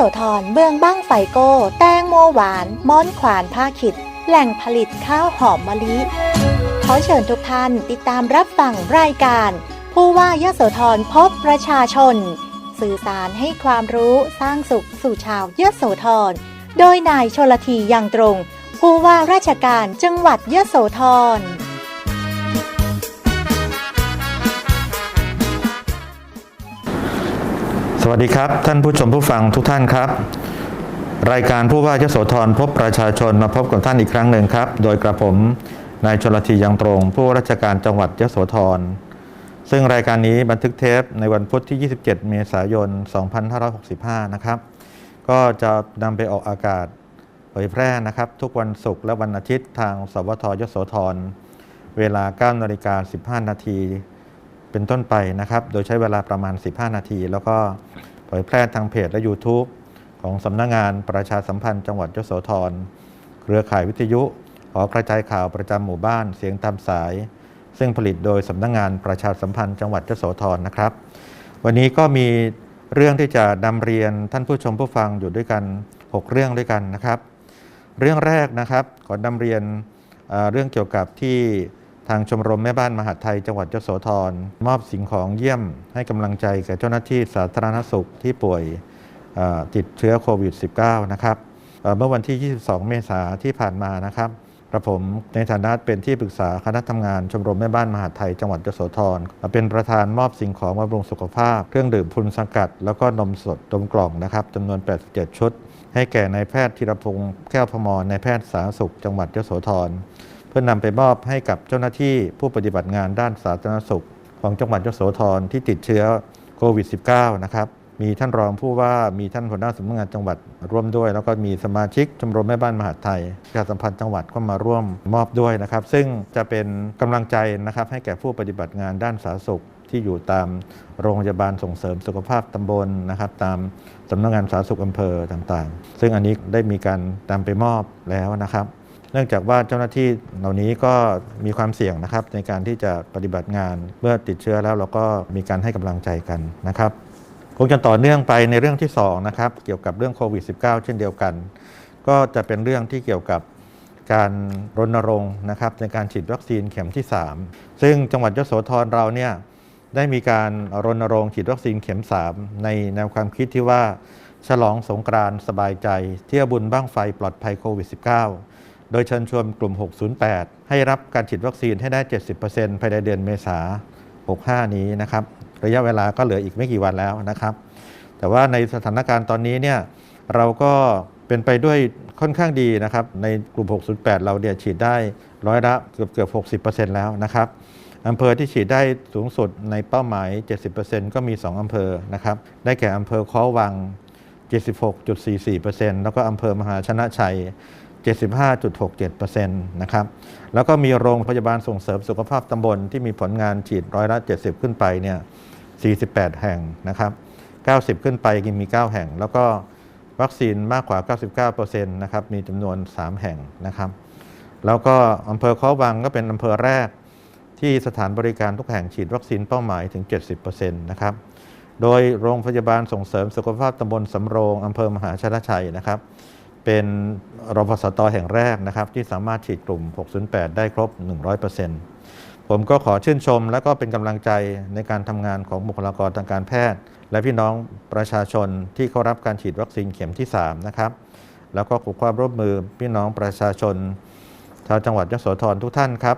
โสธรเมืองบ้างไฟโก้ แตงโมหวาน ม้อนขวานผ้าขิด แหล่งผลิตข้าวหอมมะลิ ขอเชิญทุกท่านติดตามรับฟังรายการ ผู้ว่ายโสธรพบประชาชน สื่อสารให้ความรู้สร้างสุขสู่ชาวยโสธร โดยนายชลทียังตรง ผู้ว่าราชการจังหวัดยโสธร วัสดีครับ ท่านผู้ชมผู้ฟังทุกท่านครับ รายการผู้ว่ายโสธรพบประชาชนมาพบกับท่านอีกครั้งหนึ่งครับ โดยกระผมนายชลทียังตรง ผู้ราชการจังหวัดยโสธรซึ่งรายการนี้บันทึกเทปในวันพุธที่ 27 เมษายน 2565 นะครับ ก็จะนำไปออกอากาศเผยแพร่นะครับ ทุกวันศุกร์และวันอาทิตย์ทางสวทยโสธรเวลา9นาฬิกา15 นาที เป็นต้นไปนะครับ โดยใช้เวลาประมาณ 15 นาที แล้วก็เผยแพร่ทางเพจและ YouTube ของสำนักงงานประชาสัมพันธ์จังหวัดยโสธร เครือข่ายวิทยุ หอกระจายข่าวประจำหมู่บ้านเสียงตามสาย ซึ่งผลิตโดยสำนักงงานประชาสัมพันธ์จังหวัดยโสธรนะครับ วันนี้ก็มีเรื่องที่จะนำเรียนท่านผู้ชมผู้ฟังอยู่ด้วยกัน 6 เรื่องด้วยกันนะครับ เรื่องแรกนะครับขอนำเรียนเอ่อเรื่องเกี่ยวกับที่ ทางชมรมแม่บ้านมหาไทยจังหวัดยโสธรมอบสิ่งของเยี่ยมให้กำลังใจแก่เจ้าหน้าที่สาธารณสุขที่ป่วยติดเชื้อโควิด -19 นะครับเมื่อวันที่ 22 เมษายนที่ผ่านมานะครับกระผมในฐานะเป็นที่ปรึกษาคณะทำงานชมรมแม่บ้านมหาไทยจังหวัดยโสธรเป็นประธานมอบสิ่งของบำรุงสุขภาพ เครื่องดื่มพรุนสังกัด แล้วก็นมสดนมกล่องนะครับจำนวน 87 ชุด ให้แก่นายแพทย์ธีรพงศ์แก้วพมรนายแพทย์สาธารณสุขจังหวัดยโสธร เพื่อนำไปมอบให้กับเจ้าหน้าที่ผู้ปฏิบัติงานด้านสาธารณสุข ของจังหวัดยโสธรที่ติดเชื้อโควิด -19 นะครับมีท่านรองผู้ว่ามีท่านหัวหน้าสำนักงานจังหวัดร่วมด้วย แล้วก็มีสมาชิกชมรมแม่บ้านมหาดไทยประชาสัมพันธ์จังหวัดก็มาร่วมมอบด้วยนะครับ ซึ่งจะเป็นกำลังใจนะครับให้แก่ผู้ปฏิบัติงานด้านสาธารณสุขที่อยู่ตามโรงพยาบาลส่งเสริมสุขภาพตำบลนะครับ ตามสำนักงานสาธารณสุขอำเภอต่างๆ ซึ่งอันนี้ได้มีการนำไปมอบแล้วนะครับ เนื่องจากว่าเจ้าหน้าที่เหล่านี้ก็มีความเสี่ยงนะครับในการที่จะปฏิบัติงานเมื่อติดเชื้อแล้วเราก็มีการให้กำลังใจกันนะครับคงจะต่อเนื่องไปในเรื่องที่2นะครับเกี่ยวกับเรื่องโควิด -19 เช่นเดียวกัน ก็จะเป็นเรื่องที่เกี่ยวกับการรณรงค์นะครับในการฉีดวัคซีนเข็มที่ 3 ซึ่งจังหวัดยโสธรเราเนี่ยได้มีการรณรงค์ฉีดวัคซีนเข็ม 3 ในแนวความคิดที่ว่าฉลองสงกรานต์สบายใจ เที่ยวบุญบ้างไฟปลอดภัยโควิด -19 โดยเชิญชวนกลุ่ม 608 ให้รับการฉีดวัคซีนให้ได้ 70%ภายในเดือนเมษา65 นี้นะครับ ระยะเวลาก็เหลืออีกไม่กี่วันแล้วนะครับ แต่ว่าในสถานการณ์ตอนนี้เนี่ยเราก็เป็นไปด้วยค่อนข้างดีนะครับ ในกลุ่ม 608 เราเนี่ยฉีดได้ร้อยละเกือบเกือบ60%แล้วนะครับอำเภอที่ฉีดได้สูงสุดในเป้าหมาย 70%ก็มี 2 อำเภอนะครับ ได้แก่อำเภอค้อวัง 76.44%แล้วก็อำเภอมหาชนะชัย 75.67%นะครับ แล้วก็มีโรงพยาบาลส่งเสริมสุขภาพตำบลที่มีผลงานฉีดร้อยละ 70 ขึ้นไปเนี่ย 48 แห่งนะครับ 90 ขึ้นไปยังมี 9 แห่ง แล้วก็วัคซีนมากกว่า 99%นะครับ มีจำนวน 3 แห่งนะครับ แล้วก็อำเภอเขาวังก็เป็นอำเภอแรกที่สถานบริการทุกแห่งฉีดวัคซีนเป้าหมายถึง 70%นะครับ โดยโรงพยาบาลส่งเสริมสุขภาพตำบลสำโรงอำเภอมหาชนะชัยนะครับ เป็นรพสตแห่งแรกนะครับ ที่สามารถฉีดกลุ่ม 608 ได้ครบ 100%ผมก็ขอชื่นชม และก็เป็นกำลังใจในการทำงานของบุคลากรทางการแพทย์ และพี่น้องประชาชนที่เข้ารับการฉีดวัคซีนเข็มที่ 3 นะครับ แล้วก็ขอความร่วมมือพี่น้องประชาชนชาวจังหวัดยโสธรทุกท่านครับ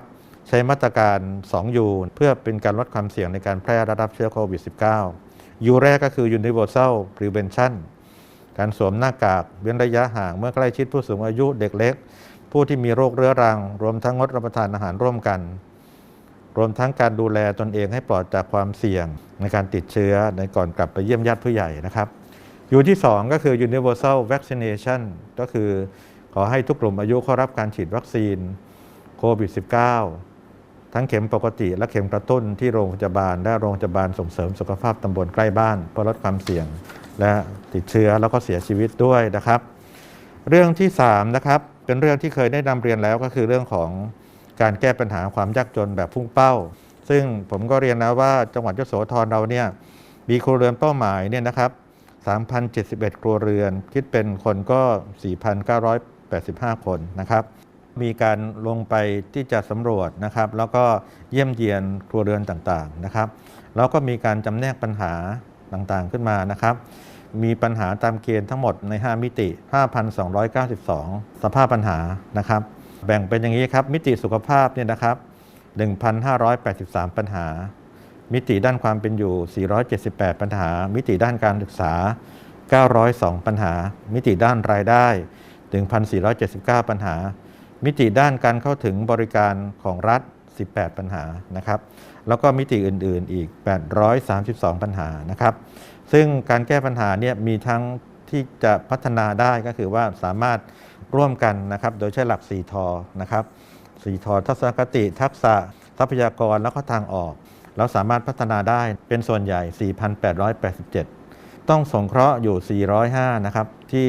ใช้มาตรการ 2U เพื่อเป็นการลดความเสี่ยงในการแพร่ระดับเชื้อโควิด -19 U แรกก็คือ Universal Prevention การสวมหน้ากากเว้นระยะห่างเมื่อใกล้ชิดผู้สูงอายุเด็กเล็ก ผู้ที่มีโรคเรื้อรัง รวมทั้งงดรับประทานอาหารร่วมกัน รวมทั้งการดูแลตนเองให้ปลอดจากความเสี่ยงในการติดเชื้อในก่อนกลับไปเยี่ยมญาติผู้ใหญ่นะครับ อยู่ที่ 2 ก็คือ universal vaccination ก็คือขอให้ทุกกลุ่มอายุเข้ารับการฉีดวัคซีนโควิด -19 ทั้งเข็มปกติและเข็มกระตุ้นที่โรงพยาบาลและโรงพยาบาลส่งเสริมสุขภาพตำบลใกล้บ้านเพื่อลดความเสี่ยง และติดเชื้อแล้วก็เสียชีวิตด้วยนะครับ เรื่องที่3นะครับเป็นเรื่องที่เคยได้นำเรียนแล้วก็คือเรื่องของการแก้ปัญหาความยากจนแบบพุ่งเป้า ซึ่งผมก็เรียนแล้วว่าจังหวัดยโสธรเราเนี่ยมีครัวเรือนเป้าหมายเนี่ยนะครับ3,071 ครัวเรือน คิดเป็นคนก็ 4,985 คนนะครับ มีการลงไปที่จะสำรวจนะครับ แล้วก็เยี่ยมเยียนครัวเรือนต่างๆนะครับ แล้วก็มีการจำแนกปัญหาต่างๆขึ้นมานะครับ มีปัญหาตามเกณฑ์ทั้งหมดใน 5 มิติ 5,292 สภาพปัญหานะครับ แบ่งเป็นอย่างนี้ครับ มิติสุขภาพเนี่ยนะครับ 1,583 ปัญหา มิติด้านความเป็นอยู่ 478 ปัญหา มิติด้านการศึกษา 902 ปัญหา มิติด้านรายได้ 1,479 ปัญหา มิติด้านการเข้าถึงบริการของรัฐ 18 ปัญหานะครับ แล้วก็มิติอื่น ๆ อีก 832 ปัญหานะครับ ซึ่งการแก้ปัญหาเนี่ยมีทั้งที่จะพัฒนาได้ก็คือว่าสามารถร่วมกันนะครับ โดยใช้หลัก 4 ทอนะครับ 4 ทอทัศนคติ ทักษะ ทรัพยากรแล้วก็ทางออก เราสามารถพัฒนาได้เป็นส่วนใหญ่ 4,887 ต้องสงเคราะห์อยู่ 405 นะครับ ที่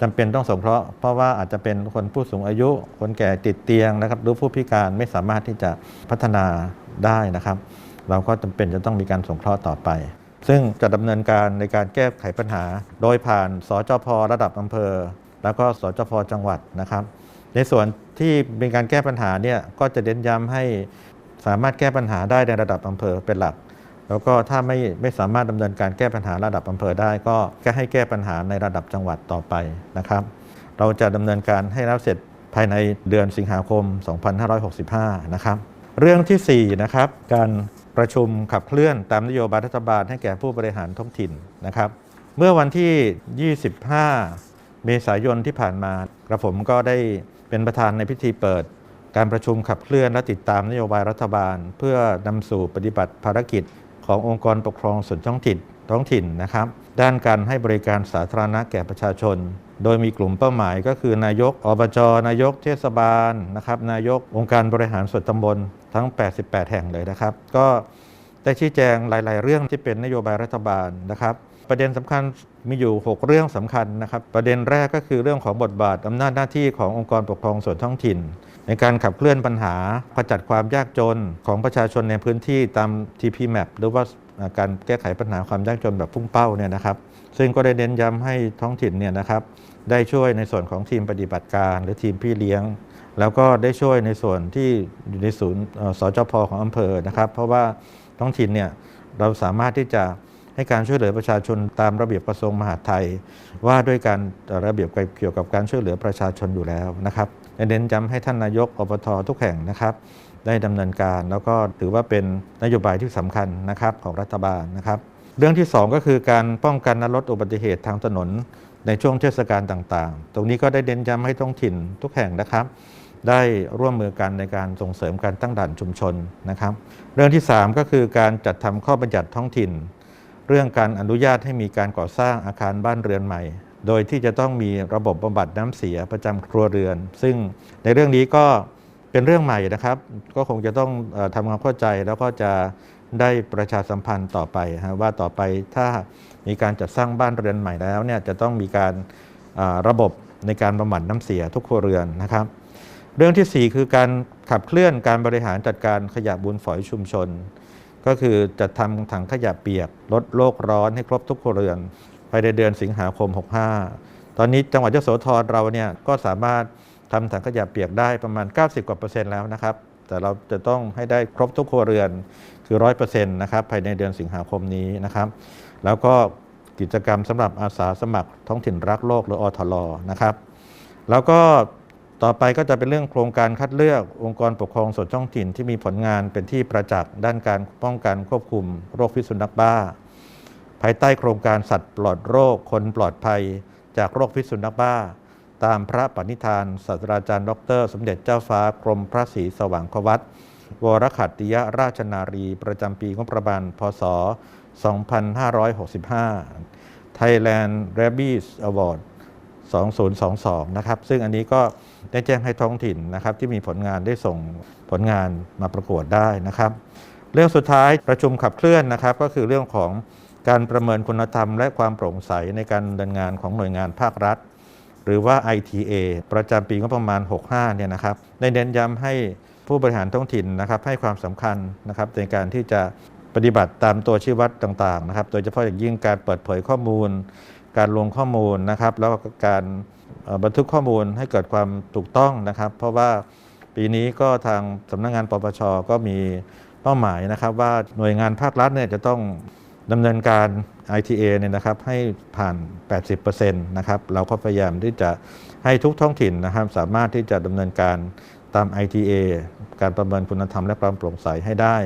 จำเป็นต้องสงเคราะห์เพราะว่าอาจจะเป็นคนผู้สูงอายุ คนแก่ติดเตียงนะครับ หรือผู้พิการไม่สามารถที่จะพัฒนาได้นะครับ เราก็จำเป็นจะต้องมีการสงเคราะห์ต่อไป ซึ่งจะดำเนินการในการแก้ไขปัญหา โดยผ่านสจพระดับอำเภอ แล้วก็สจพจังหวัดนะครับ ในส่วนที่เป็นการแก้ปัญหาเนี่ยก็จะเน้นย้ำให้สามารถแก้ปัญหาได้ในระดับอำเภอเป็นหลัก แล้วก็ถ้าไม่ไม่สามารถดำเนินการแก้ปัญหาระดับอำเภอได้ ก็ก็ให้แก้ปัญหาในระดับจังหวัดต่อไปนะครับ เราจะดำเนินการให้แล้วเสร็จภายในเดือนสิงหาคม 2565 นะครับ เรื่องที่4นะครับการ ประชุมขับเคลื่อนตามนโยบายรัฐบาลให้แก่ผู้บริหารท้องถิ่นนะครับ เมื่อวันที่ 25 เมษายนที่ผ่านมากระผมก็ได้เป็นประธานในพิธีเปิด การประชุมขับเคลื่อนและติดตามนโยบายรัฐบาล เพื่อนำสู่ปฏิบัติภารกิจขององค์กรปกครองส่วนท้องถิ่นท้องถิ่นนะครับ ด้านการให้บริการสาธารณะแก่ประชาชน โดยมีกลุ่มเป้าหมายก็คือนายกอบจ นายกเทศบาลนะครับ นายกองค์การบริหารส่วนตำบล ทั้ง 88 แห่งเลยนะครับ ก็ได้ชี้แจงหลาย ๆ เรื่องที่เป็นนโยบายรัฐบาลนะครับ ประเด็นสำคัญมีอยู่ 6 เรื่องสำคัญนะครับ ประเด็นแรกก็คือเรื่องของบทบาทอำนาจหน้าที่ขององค์กรปกครองส่วนท้องถิ่น ในการขับเคลื่อนปัญหาขจัดความยากจนของประชาชนในพื้นที่ตาม TP Map หรือว่าการแก้ไขปัญหาความยากจนแบบพุ่งเป้าเนี่ยนะครับ ซึ่งก็ได้เน้นย้ำให้ท้องถิ่นเนี่ยนะครับได้ช่วยในส่วนของทีมปฏิบัติการ หรือทีมพี่เลี้ยง แล้วก็ได้ช่วยในส่วนที่อยู่ในศูนย์สจพของอำเภอนะครับ เพราะว่าท้องถิ่นเนี่ยเราสามารถที่จะให้การช่วยเหลือประชาชนตามระเบียบกระทรวงมหาดไทย ว่าด้วยการระเบียบเกี่ยวกับการช่วยเหลือประชาชนอยู่แล้วนะครับเน้นย้ำให้ท่านนายกอบททุกแห่งนะครับ ได้ดำเนินการแล้วก็ถือว่าเป็นนโยบายที่สำคัญนะครับของรัฐบาลนะครับ เรื่องที่ 2 ก็คือการป้องกันและลดอุบัติเหตุทางถนนในช่วงเทศกาลต่างๆ ตรงนี้ก็ได้เน้นย้ำให้ท้องถิ่นทุกแห่งนะครับ ได้ร่วมมือกันในการส่งเสริมการตั้งด่านชุมชนนะครับ เรื่องที่ 3 ก็คือการจัดทำข้อบัญญัติท้องถิ่น เรื่องการอนุญาตให้มีการก่อสร้างอาคารบ้านเรือนใหม่ โดยที่จะต้องมีระบบบำบัดน้ำเสียประจำครัวเรือน ซึ่งในเรื่องนี้ก็เป็นเรื่องใหม่นะครับ ก็คงจะต้องทำความเข้าใจแล้วก็จะได้ประชาสัมพันธ์ต่อไปฮะว่าต่อไปถ้ามีการจัดสร้างบ้านเรือนใหม่แล้วเนี่ยจะต้องมีการระบบในการบำบัดน้ำเสียทุกครัวเรือนนะครับ เรื่องทีสี่ 4 คือการขับเคลื่อนการบริหารจัดการขยะบุญฝอยชุมชน ก็คือจะทำถังขยะเปียก ลดโลกร้อนให้ครบทุกครัวเรือนภายในเดือนสิงหาคม 65 ตอนนี้จังหวัดยโสธรเราเนี่ยก็สามารถทำถังขยะเปียกได้ประมาณ 90 กว่าเปอร์เซ็นต์แล้วนะครับ แต่เราจะต้องให้ได้ครบทุกครัวเรือนคือ 100%นะครับภายในเดือนสิงหาคมนี้นะครับ แล้วก็กิจกรรมสำหรับอาสาสมัครท้องถิ่นรักโลกหรืออทลนะครับ แล้วก็ ต่อไปก็จะเป็นเรื่องโครงการคัดเลือกองค์กรปกครองส่วนท้องถิ่นที่มีผลงานเป็นที่ประจักษ์ด้านการป้องกันควบคุมโรคพิษสุนัขบ้า ภายใต้โครงการสัตว์ปลอดโรคคนปลอดภัย จากโรคพิษสุนัขบ้า ตามพระปณิธานศาสตราจารย์ ดร สมเด็จเจ้าฟ้ากรมพระศรีสว่างควัตวรขัตติยราชนารี ประจำปีงบประมาณพศ 2565 Thailand Rabies Award 2022 นะครับ ซึ่งอันนี้ก็ ได้แจ้งให้ท้องถิ่นนะครับที่มีผลงานได้ส่งผลงานมาประกวดได้นะครับ เรื่องสุดท้ายประชุมขับเคลื่อนนะครับ ก็คือเรื่องของการประเมินคุณธรรม และความโปร่งใสในการดำเนินงานของหน่วยงานภาครัฐ หรือว่า ITA ประจำปีงบประมาณ 65 เนี่ยนะครับได้เน้นย้ำให้ผู้บริหารท้องถิ่นนะครับให้ความสำคัญนะครับในการที่จะปฏิบัติตามตัวชี้วัดต่างๆนะครับ โดยเฉพาะอย่างยิ่งการเปิดเผยข้อมูล การลงข้อมูลนะครับ แล้วก็การ บันทึกข้อมูลให้เกิดความถูกต้องนะครับ เพราะว่าปีนี้ก็ทางสำนักงานปปชก็มีเป้าหมายนะครับว่าหน่วยงานภาครัฐเนี่ยจะต้องดำเนินการ ITA เนี่ยนะครับให้ผ่าน 80%นะครับเราก็พยายามที่จะให้ทุกท้องถิ่นนะครับ สามารถที่จะดำเนินการตาม ITA การประเมินคุณธรรมและความโปร่งใสให้ได้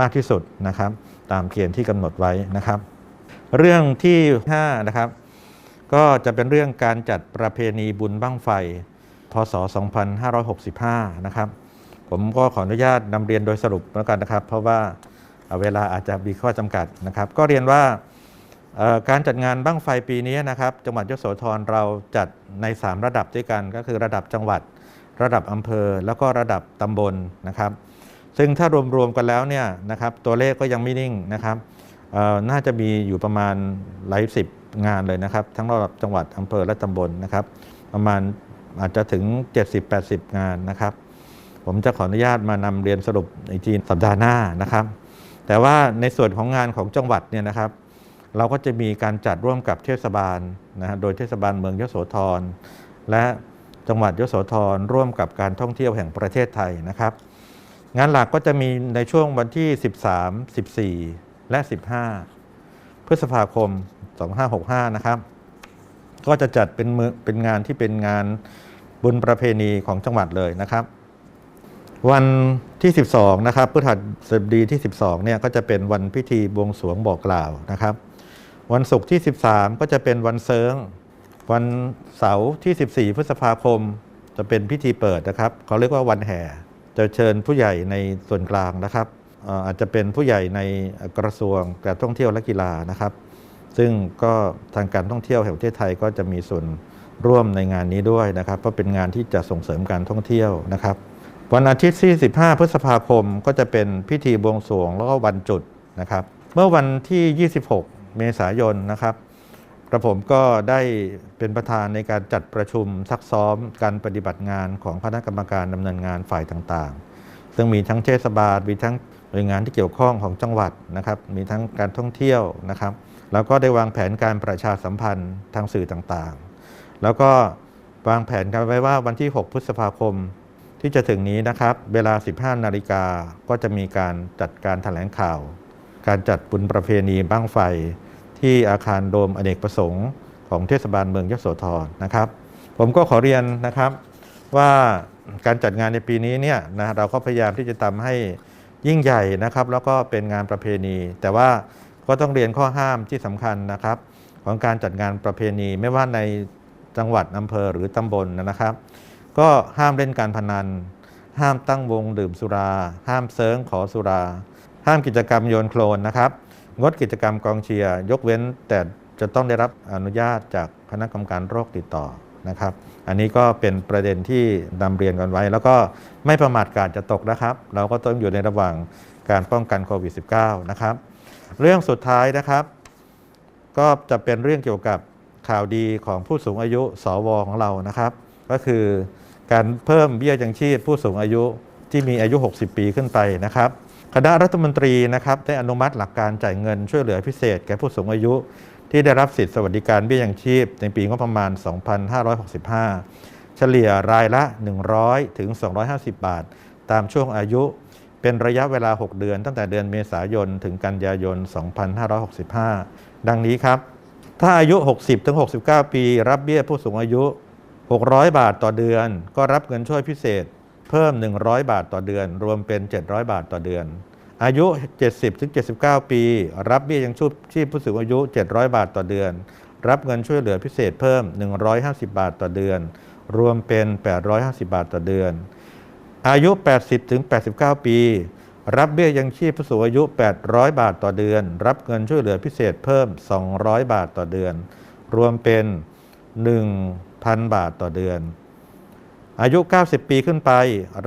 มากที่สุดนะครับ ตามเกณฑ์ที่กำหนดไว้นะครับ เรื่องที่ 5 นะครับ ก็จะเป็นเรื่องการจัดประเพณีบุญบั้งไฟ พศ 2565 นะครับ ผมก็ขออนุญาตนำเรียนโดยสรุปแล้วกันนะครับ เพราะว่าเวลาอาจจะมีข้อจำกัดนะครับ ก็เรียนว่าการจัดงานบั้งไฟปีนี้นะครับจังหวัดยโสธรเราจัดใน 3 ระดับด้วยกัน ก็คือระดับจังหวัด ระดับอำเภอ แล้วก็ระดับตำบลนะครับ ซึ่งถ้ารวมๆกันแล้วเนี่ยนะครับตัวเลขก็ยังไม่นิ่งนะครับน่าจะมีอยู่ประมาณหลายสิบ งานเลยนะครับ ทั้งระดับจังหวัดอำเภอและตำบลนะครับ ประมาณอาจจะถึง 70-80 งานนะครับ ผมจะขออนุญาตมานำเรียนสรุปในทีสัปดาห์หน้านะครับ แต่ว่าในส่วนของงานของจังหวัดเนี่ยนะครับ เราก็จะมีการจัดร่วมกับเทศบาลนะฮะโดยเทศบาลเมืองยโสธร และจังหวัดยโสธรร่วมกับการท่องเที่ยวแห่งประเทศไทยนะครับ งานหลักก็จะมีในช่วงวันที่ 13 14 และ 15 พฤษภาคม 2565 นะครับ ก็จะจัดเป็นเป็นงานที่เป็นงานบุญประเพณีของจังหวัดเลยนะครับ วันที่ 12 นะครับพฤหัสบดีที่ 12 เนี่ยก็จะเป็นวันพิธีบวงสรวงบอกกล่าวนะครับ วันศุกร์ที่ 13 ก็จะเป็นวันเซิงวันเสาร์ที่ 14 พฤษภาคมจะเป็นพิธีเปิดนะครับเขาเรียกว่าวันแห่จะเชิญผู้ใหญ่ในส่วนกลางนะครับอาจจะเป็นผู้ใหญ่ในกระทรวงการท่องเที่ยวและกีฬานะครับ ซึ่งก็ทางการท่องเที่ยวแห่งประเทศไทยก็จะมีส่วนร่วมในงานนี้ด้วยนะครับ เพราะเป็นงานที่จะส่งเสริมการท่องเที่ยวนะครับ วันอาทิตย์ที่ 15 พฤษภาคมก็จะเป็นพิธีบวงสรวงแล้วก็วันจุดนะครับ เมื่อวันที่ 26 เมษายนนะครับกระผมก็ได้เป็นประธานในการจัดประชุมซักซ้อมการปฏิบัติงานของคณะกรรมการดำเนินงานฝ่ายต่างๆ ซึ่งมีทั้งเทศบาลมีทั้งหน่วยงานที่เกี่ยวข้องของจังหวัดนะครับ มีทั้งการท่องเที่ยวนะครับ แล้วก็ได้วางแผนการประชาสัมพันธ์ทางสื่อต่างๆ แล้วก็วางแผนกันไว้ว่าวันที่ 6 พฤษภาคมที่จะถึงนี้นะครับ เวลา 15 นาฬิกาก็จะมีการจัดการแถลงข่าว การจัดบุญประเพณีบ้างไฟ ที่อาคารโดมอเนกประสงค์ของเทศบาลเมืองยโสธรนะครับ ผมก็ขอเรียนนะครับว่าการจัดงานในปีนี้เนี่ยนะเราก็พยายามที่จะทำให้ยิ่งใหญ่นะครับ แล้วก็เป็นงานประเพณี แต่ว่า ก็ต้องเรียนข้อห้ามที่สำคัญนะครับ ของการจัดงานประเพณีไม่ว่าในจังหวัดอำเภอหรือตำบลนะครับ ก็ห้ามเล่นการพนัน ห้ามตั้งวงดื่มสุรา ห้ามเซิร์งขอสุรา ห้ามกิจกรรมโยนโคลนนะครับ งดกิจกรรมกองเชียร์ยกเว้นแต่จะต้องได้รับอนุญาตจากคณะกรรมการโรคติดต่อนะครับ อันนี้ก็เป็นประเด็นที่นำเรียนกันไว้ แล้วก็ไม่ประมาทการจะตกนะครับ เราก็ต้องอยู่ในระหว่างการป้องกันโควิด -19 นะครับ เรื่องสุดท้ายนะครับ ก็จะเป็นเรื่องเกี่ยวกับข่าวดีของผู้สูงอายุสวของเรานะครับ ก็คือการเพิ่มเบี้ยยังชีพผู้สูงอายุที่มีอายุ 60 ปีขึ้นไปนะครับคณะรัฐมนตรีนะครับได้อนุมัติหลักการจ่ายเงินช่วยเหลือพิเศษ แก่ผู้สูงอายุ ที่ได้รับสิทธิสวัสดิการเบี้ยยังชีพ ในปีงบประมาณ 2565 เฉลี่ยรายละ 100 ถึง 250 บาท ตามช่วงอายุ เป็นระยะเวลา 6 เดือน ตั้งแต่เดือนเมษายน ถึงกันยายน 2565 ดังนี้ครับ ถ้าอายุ 60ถึง69 ปี รับเบี้ยผู้สูงอายุ 600 บาทต่อเดือน ก็รับเงินช่วยพิเศษ เพิ่ม 100 บาทต่อเดือน รวมเป็น 700 บาทต่อเดือน อายุ 70ถึง79 ปี รับเบี้ยยังชีพผู้สูงอายุ 700 บาทต่อเดือน รับเงินช่วยเหลือพิเศษเพิ่ม 150 บาทต่อเดือน รวมเป็น 850 บาทต่อเดือน อายุ 80ถึง89 ปี รับเบี้ยยังชีพผู้สูงอายุ 800 บาทต่อเดือน รับเงินช่วยเหลือพิเศษเพิ่ม 200 บาทต่อเดือน รวมเป็น 1,000 บาทต่อเดือน อายุ 90 ปีขึ้นไป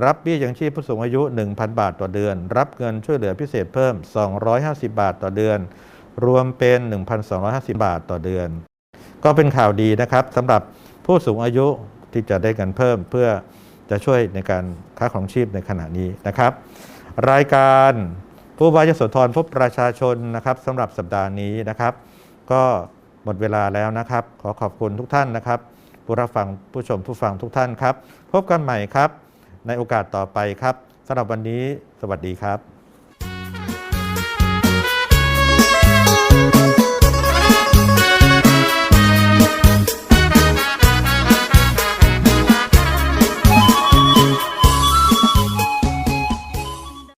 รับเบี้ยยังชีพผู้สูงอายุ 1,000 บาทต่อเดือน รับเงินช่วยเหลือพิเศษเพิ่ม 250 บาทต่อเดือน รวมเป็น 1,250 บาทต่อเดือน ก็เป็นข่าวดีนะครับสำหรับผู้สูงอายุที่จะได้เงินเพิ่มเพื่อ จะช่วยในการค้าของชีพในขณะนี้นะครับ รายการผู้ว่ายโสธรพบประชาชนนะครับสำหรับสัปดาห์นี้นะครับ ก็หมดเวลาแล้วนะครับ ขอขอบคุณทุกท่านนะครับ ผู้รับฟังผู้ชมผู้ฟังทุกท่านครับ พบกันใหม่ครับ ในโอกาสต่อไปครับสำหรับวันนี้ สวัสดีครับ